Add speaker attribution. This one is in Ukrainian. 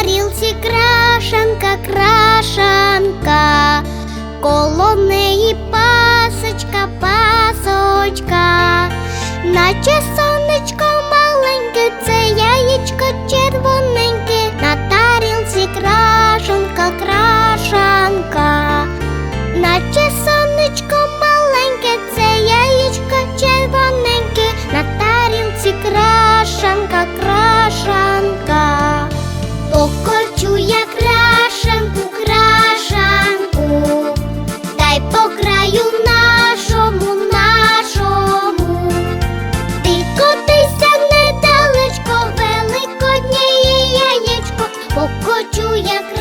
Speaker 1: тарілці крашенка, крашанка, коло неї пасочка, пасочка, наче як